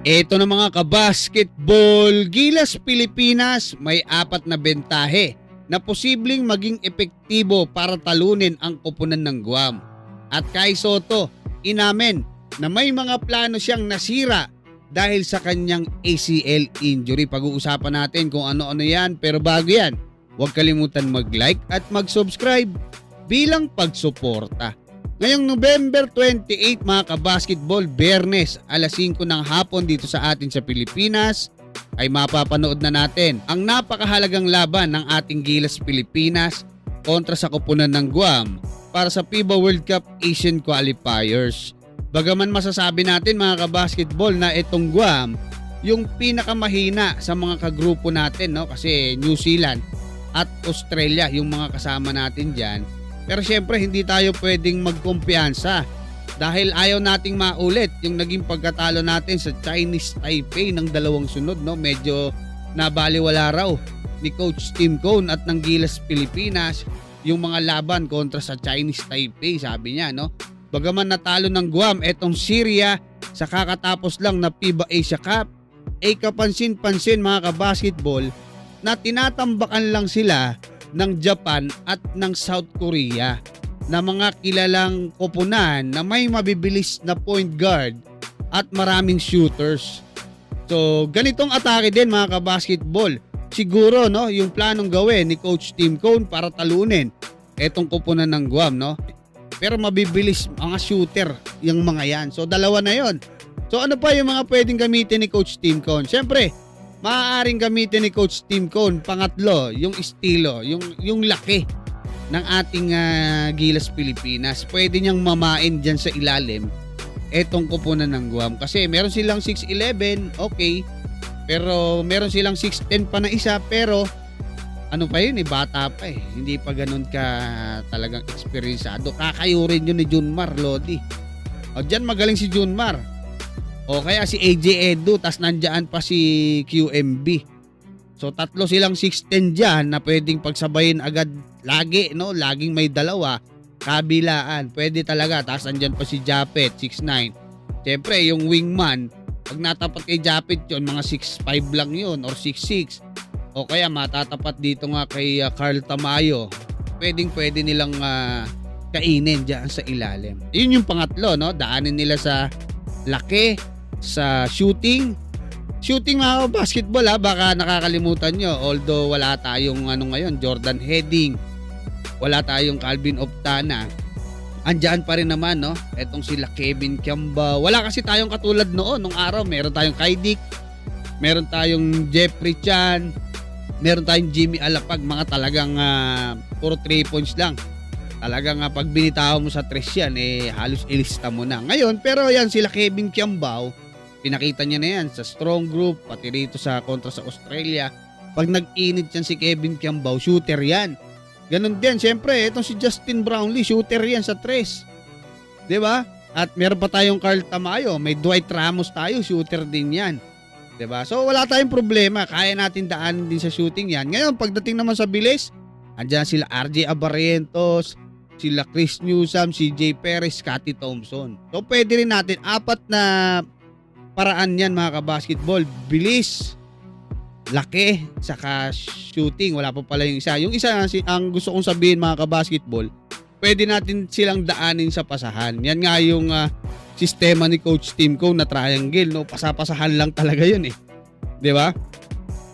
Ito na mga kabasketball, Gilas Pilipinas may apat na bentahe na posibleng maging epektibo para talunin ang koponan ng Guam. At kay Soto, inamen na may mga plano siyang nasira dahil sa kanyang ACL injury. Pag-uusapan natin kung ano-ano yan pero bago yan, huwag kalimutan mag-like at mag-subscribe bilang pagsuporta. Ngayong November 28 mga kabasketball, Bernes, alas 5 ng hapon dito sa atin sa Pilipinas, ay mapapanood na natin ang napakahalagang laban ng ating Gilas Pilipinas kontra sa koponan ng Guam para sa FIBA World Cup Asian Qualifiers. Bagaman masasabi natin mga kabasketball na itong Guam yung pinakamahina sa mga kagrupo natin no kasi New Zealand at Australia yung mga kasama natin diyan pero syempre hindi tayo pwedeng magkumpiyansa. Dahil ayaw nating maulit yung naging pagkatalo natin sa Chinese Taipei ng dalawang sunod no? Medyo nabaliwala raw ni coach Tim Cone at ng Gilas Pilipinas yung mga laban kontra sa Chinese Taipei sabi niya no? Bagaman natalo ng Guam etong Syria sa kakatapos lang na FIBA Asia Cup ay kapansin-pansin mga kabasketball na tinatambakan lang sila ng Japan at ng South Korea na mga kilalang koponan na may mabibilis na point guard at maraming shooters. So, ganitong atake din mga kabasketball. Siguro, no, yung planong gawin ni Coach Tim Cone para talunin etong koponan ng Guam, no? Pero mabibilis mga shooter yung mga yan. So, dalawa na yon. So, ano pa yung mga pwedeng gamitin ni Coach Tim Cone? Siyempre, maaaring gamitin ni Coach Tim Cone. Pangatlo, yung estilo, yung, yung laki ng ating ah, Gilas Pilipinas. Pwede niyang mamain dyan sa ilalim etong kupunan ng Guam. Kasi meron silang 6'11", okay. Pero meron silang 6'10 pa na isa, pero ano pa yun eh, bata pa eh. Hindi pa ganun ka talagang eksperyensado. Kakayurin yun ni Junmar, Lodi. O dyan magaling si Junmar. O kaya si AJ Edu, tas nandyan pa si QMB. So tatlo silang 6'10 dyan na pwedeng pagsabayin agad lagi, no? Laging may dalawa. Kabilaan, pwede talaga. Tapos andyan pa si Japet, 6'9. Siyempre, yung wingman, pag natapat kay Japet yun, mga 6'5 lang yun or 6'6. O kaya matatapat dito nga kay uh, Carl Tamayo. Pwedeng pwede nilang ah, kainin dyan sa ilalim. Yun yung pangatlo, no? Daanin nila sa laki, sa shooting. Shooting mga basketball ha, baka nakakalimutan nyo. Although wala tayong ano ngayon, Jordan Heading. Wala tayong Calvin Optana. Andiyan pa rin naman, no? Etong sila Kevin Kiamba. Wala kasi tayong katulad noon, nung araw. Meron tayong Kaidik. Meron tayong Jeffrey Chan. Meron tayong Jimmy Alapag. Mga talagang ah, puro 3 points lang. Talagang nga pag binitaw mo sa tres yan, eh halos ilista mo na. Ngayon, pero yan sila Kevin Kiambao, pinakita niya na yan sa strong group, pati rito sa kontra sa Australia. Pag nag-init yan si Kevin Kiambao, shooter yan. Ganon din, syempre, itong si Justin Brownlee, shooter yan sa tres. ba? At meron pa tayong Carl Tamayo, may Dwight Ramos tayo, shooter din yan. 'Di ba? So wala tayong problema, kaya natin daanin din sa shooting yan. Ngayon, pagdating naman sa bilis, andyan sila RJ Abarrientos, sila Chris Newsom, CJ Perez, Scotty Thompson. So pwede rin natin apat na paraan yan mga kabasketball. Bilis, laki, saka shooting. Wala pa pala yung isa. Yung isa ang gusto kong sabihin mga kabasketball, pwede natin silang daanin sa pasahan. Yan nga yung ah, sistema ni Coach Tim Cone na triangle. No? Pasapasahan lang talaga yun eh. Ba?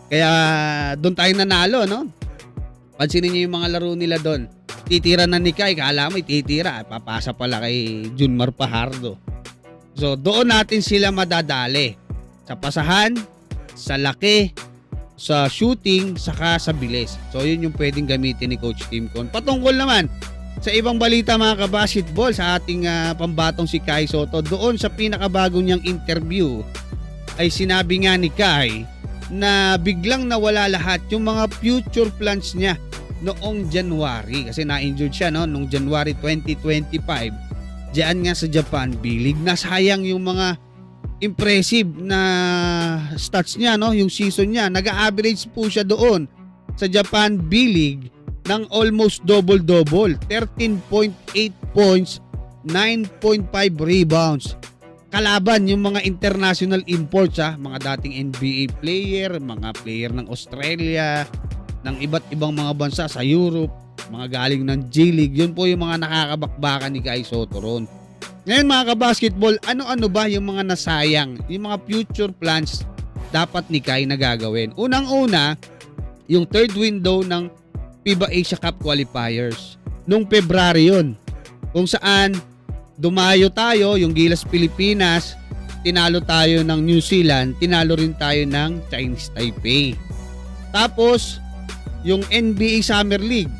Kaya doon tayo nanalo, no? Pansinin niyo yung mga laro nila doon. Titira na ni Kai, kala mo titira, papasa pala kay Junmar Pajardo. So doon natin sila madadali. Sa pasahan, sa laki, sa shooting, saka sa bilis. So yun yung pwedeng gamitin ni Coach Tim Con. Patungkol naman sa ibang balita mga kabasketball sa ating ah, pambatong si Kai Soto, doon sa pinakabagong niyang interview ay sinabi nga ni Kai na biglang nawala lahat yung mga future plans niya noong January kasi na-injured siya no noong January 2025 diyan nga sa Japan bilig na sayang yung mga impressive na stats niya no yung season niya. Nag-average po siya doon. Sa Japan B-League ng almost double-double 13.8 points 9.5 rebounds. Kalaban yung mga international imports ha, mga dating NBA player, mga player ng Australia, ng iba't ibang mga bansa sa Europe, mga galing ng G-League, yun po yung mga nakakabakbakan ni Kai Soto ron. Ngayon mga kabasketball, ano-ano ba yung mga nasayang, yung mga future plans dapat ni Kai na gagawin? Unang-una, yung third window ng FIBA Asia Cup qualifiers. Nung February yun, kung saan dumayo tayo, yung Gilas Pilipinas, tinalo tayo ng New Zealand, tinalo rin tayo ng Chinese Taipei. Tapos, yung NBA Summer League,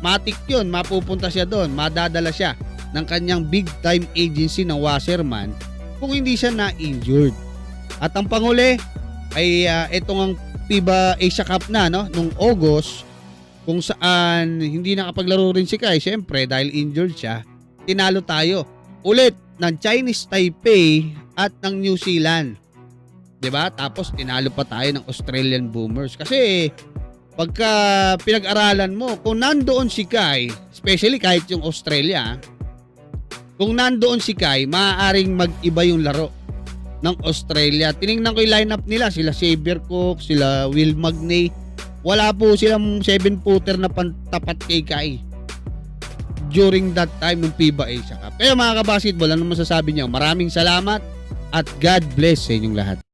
matik yun, mapupunta siya doon, madadala siya ng kanyang big time agency ng Wasserman kung hindi siya na-injured. At ang panguli ay uh, itong ang FIBA Asia Cup na no nung August kung saan hindi nakapaglaro rin si Kai. Syempre dahil injured siya tinalo tayo ulit ng Chinese Taipei at ng New Zealand. 'di ba? Tapos tinalo pa tayo ng Australian Boomers. Kasi pagka pinag-aralan mo kung nandoon si Kai especially kahit yung Australia kung nandoon si Kai maaaring mag-iba yung laro ng Australia. Tiningnan ko yung lineup nila, sila Xavier Cook, sila Will Magnay. Wala po silang 7-footer na pantapat kay Kai during that time ng FIBA Asia Cup. Kaya mga kabasketball, ano masasabi niyo? Maraming salamat at God bless sa inyong lahat.